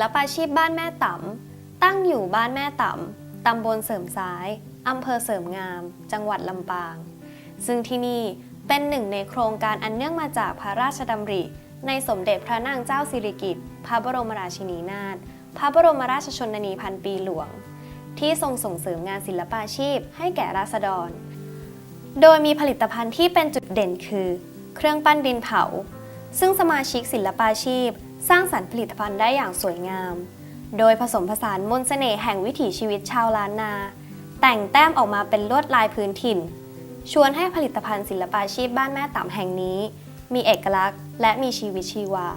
ลปาชีพบ้านแม่ต่ำตั้งอยู่บ้านแม่ต่ำตำบลเสริมซ้ายอำเภอเสริมงาม จังหวัดลำปาง ซึ่งที่นี่เป็นหนึ่งในโครงการอันเนื่องมาจากพระราชดำริ ในสมเด็จพระนางเจ้าสิริกิติ์พระบรมราชินีนาถพระบรมราชชนนีพันปีหลวง ที่ทรงส่งเสริมงานศิลปาชีพให้แก่ราษฎร โดยมีผลิตภัณฑ์ที่เป็นจุดเด่นคือ เครื่องปั้นดินเผา ซึ่งสมาชิกศิลปาชีพ สร้างสรรค์ผลิตภัณฑ์ได้อย่างสวยงาม โดยผสมผสานมนต์เสน่ห์แห่งวิถีชีวิตชาวล้านนา แต่งแต้มออกมาเป็นลวดลายพื้นถิ่น ชวนให้ผลิตภัณฑ์ศิลปาชีพบ้านแม่ต่ำแห่งนี้ มีเอกลักษณ์ และมีชีวิตชีวา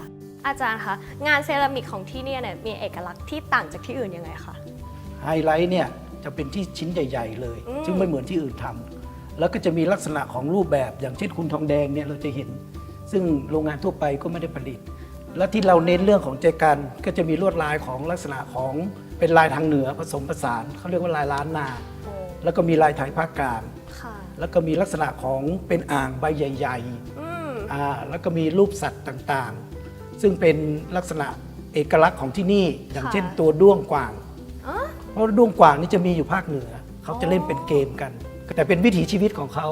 อาจารย์คะงานเซรามิกของที่เนี่ยเนี่ยมีเอกลักษณ์ที่ต่างจากที่อื่นยังไงคะไฮไลท์เนี่ยจะเป็นที่ชิ้นใหญ่ ๆ เลยอืมซึ่งไม่เหมือนที่อื่นทำแล้วก็จะมีลักษณะของรูปแบบอย่างเช่นคุณทองแดงเนี่ยเราจะเห็น ซึ่งโรงงานทั่วไปก็ไม่ได้ผลิต และที่เราเน้นเรื่องของใจกันก็จะมีลวดลายของลักษณะของเป็นลายทางเหนือผสมผสานเขาเรียกว่าลายล้านนา โอ้แล้วก็มีลายไทยภาคกลางค่ะ แล้วก็มีลักษณะของเป็นอ่างใบใหญ่อืมๆอ่าแล้วก็มีรูปสัตว์ต่างๆ ซึ่งเป็นลักษณะเอกลักษณ์ของที่นี่ อย่างเช่นตัวด้วงกวาง อ๋อ เพราะด้วงกวางนี่จะมีอยู่ภาคเหนือ เขาจะเล่นเป็นเกมกัน แต่เป็นวิถีชีวิตของเขา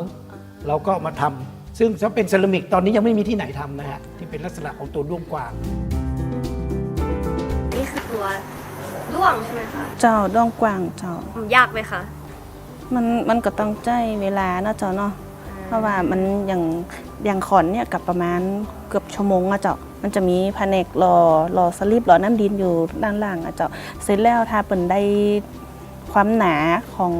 เราก็มาทำ ซึ่งถ้าเป็นเซรามิกตอนนี้ยังไม่มีที่ไหนทำนะฮะที่เป็นลักษณะของตัวด้วงกวาง นี่คือตัวด้วงใช่ไหมคะเจ้าด้องกว้างเจ้ายากไหมคะมันมันก็ต้องใจเวลาเนาะเจ้าเนาะเพราะว่ามันอย่างอย่างขอนเนี่ยกับประมาณเกือบชั่วโมงอะเจ้ามันจะมีแผนกรอรอสลิปรอน้ำดินอยู่ด้านล่างอะเจ้าเสร็จแล้วถ้าเปิ่นได้ความหนาของ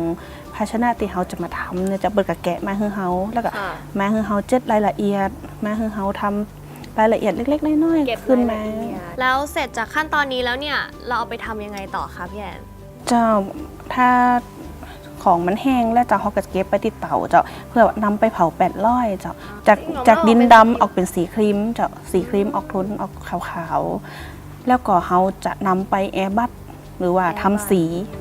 ภาชนะที่เขาจะมาทำเนี่ยจะเปิดกะแกะมาให้เขาแล้วก็ค่ะ มาให้เขาเจ็ดรายละเอียด มาให้เขาทำรายละเอียดเล็ก ๆ น้อยเก็บๆขึ้นมารายละเอียดแล้วเสร็จจากขั้นตอนนี้แล้วเนี่ย เราเอาไปทำยังไงต่อคะพี่แอน เจ้าถ้าของมันแห้งแล้วเจ้าเขาก็จะเก็บไปที่เตาเจ้าเพื่อนำไปเผาแปดร้อยเจ้าจากจริงเหรอจากดินเป็นดำสีออกเป็นสีครีมเจ้าสีครีมออกโทนออกขาวๆแล้วก็เขาจะนำไปแอร์บัตหรือว่าทำสีน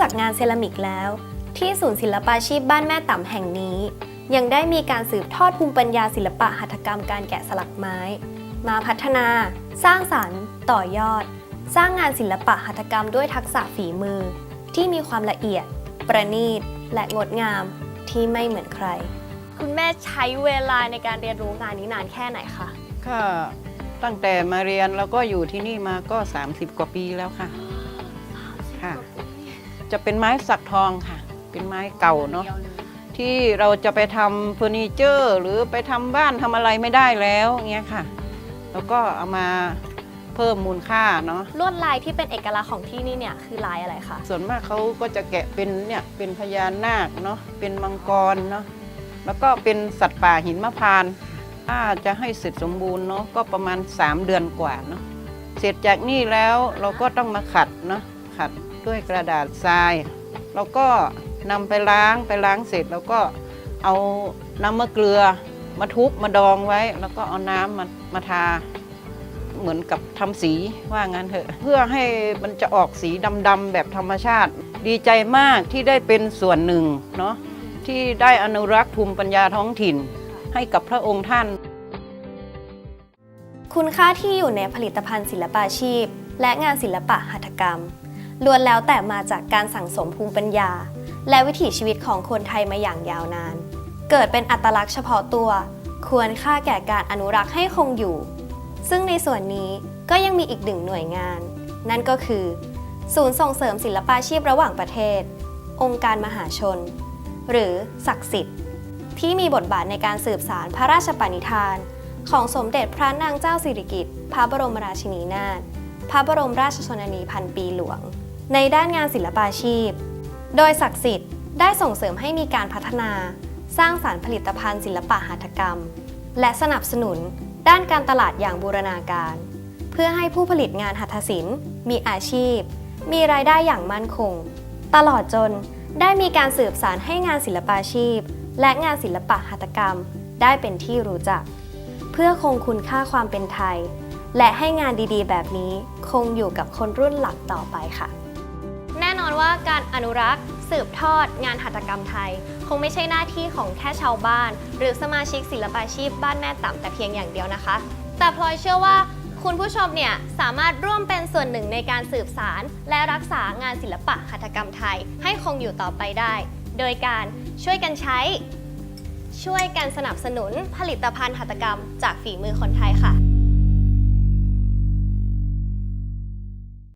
จากงานเซรามิกแล้ว ที่ศูนย์ศิลปาชีพบ้านแม่ต่ำแห่งนี้ ยังได้มีการสืบทอดภูมิปัญญาศิลปะหัตถกรรมการแกะสลักไม้ มาพัฒนา สร้างสรรค์ ต่อยอด สร้างงานศิลปะหัตถกรรมด้วยทักษะฝีมือ ที่มีความละเอียด ประณีต และงดงามที่ไม่เหมือนใคร คุณแม่ใช้เวลาในการเรียนรู้งานนี้นานแค่ไหนคะก็ตั้งแต่มาเรียนแล้วก็อยู่ที่นี่มาก็ 30 กว่าปีแล้วค่ะค่ะ จะเป็นไม้สักทองค่ะ เป็นไม้เก่าเนาะที่เราจะไปทำเฟอร์นิเจอร์ หรือไปทำบ้านทำอะไรไม่ได้แล้วเงี้ยค่ะ แล้วก็เอามาเพิ่มมูลค่าเนาะลวดลายที่เป็นเอกลักษณ์ของที่นี่เนี่ยคือลายอะไรคะส่วนมากเขาก็จะแกะเป็นเนี่ยเป็นพญานาคเนาะเป็นมังกรเนาะแล้วก็เป็นสัตว์ป่าหินมะพร้านต์ถ้าจะให้เสร็จสมบูรณ์เนาะก็ประมาณ 3 เดือนกว่าเนาะเสร็จจากนี่แล้วเราก็ต้องมาขัดเนาะขัด ด้วยกระดาษทราย แล้วก็นำไปล้างไปล้างเสร็จ แล้วก็เอาน้ำมะเกลือมาทุบมาดองไว้ แล้วก็เอาน้ำมามาทาเหมือนกับทำสีว่างั้นเถอะเพื่อให้มันจะออกสีดำๆแบบธรรมชาติ ดีใจมากที่ได้เป็นส่วนหนึ่งเนาะที่ได้อนุรักษ์ภูมิปัญญาท้องถิ่น ให้กับพระองค์ท่าน คุณค่าที่อยู่ในผลิตภัณฑ์ศิลปาชีพ และงานศิลปะหัตถกรรม ล้วนแล้วแต่มาจากการสั่งสมภูมิปัญญา และวิถีชีวิตของคนไทยมาอย่างยาวนาน เกิดเป็นอัตลักษณ์เฉพาะตัว ควรค่าแก่การอนุรักษ์ให้คงอยู่ ซึ่งในส่วนนี้ก็ยังมีอีกหนึ่งหน่วยงาน นั่นก็คือ ศูนย์ส่งเสริมศิลปาชีพระหว่างประเทศ องค์การมหาชน หรือศักดิ์สิทธิ์ ที่มีบทบาทในการสืบสารพระราชปณิธาน ของสมเด็จพระนางเจ้าสิริกิติ์พระบรมราชินีนาถพระบรมราชชนนีพันปีหลวง ในด้านงานศิลปาชีพ โดยศักดิ์สิทธิ์ได้ส่งเสริมให้มีการพัฒนา สร้างสารรค์ผลิตภัณฑ์ศิลปะหัตถกรรม และสนับสนุนด้านการตลาดอย่างบูรณาการ เพื่อให้ผู้ผลิตงานหัตถศิลป์มีอาชีพ มีรายได้อย่างมั่นคง ตลอดจนได้มีการสืบสารให้งานศิลปาชีพ และงานศิลปะหัตถกรรม ได้เป็นที่รู้จัก เพื่อคงคุณค่าความเป็นไทย และให้งานดีๆ แบบนี้คงอยู่กับคนรุ่นหลังต่อไปค่ะ ว่าการอนุรักษ์ สืบทอด งานหัตถกรรมไทย คงไม่ใช่หน้าที่ของแค่ชาวบ้าน หรือสมาชิกศิลปาชีพบ้านแม่ต่ำแต่เพียงอย่างเดียวนะคะ แต่พลอยเชื่อว่าคุณผู้ชมเนี่ยสามารถร่วมเป็นส่วนหนึ่งในการสืบสาร และรักษางานศิลปะหัตถกรรมไทย ให้คงอยู่ต่อไปได้ โดยการช่วยกันใช้ ช่วยกันสนับสนุนผลิตภัณฑ์หัตถกรรม จากฝีมือคนไทยค่ะ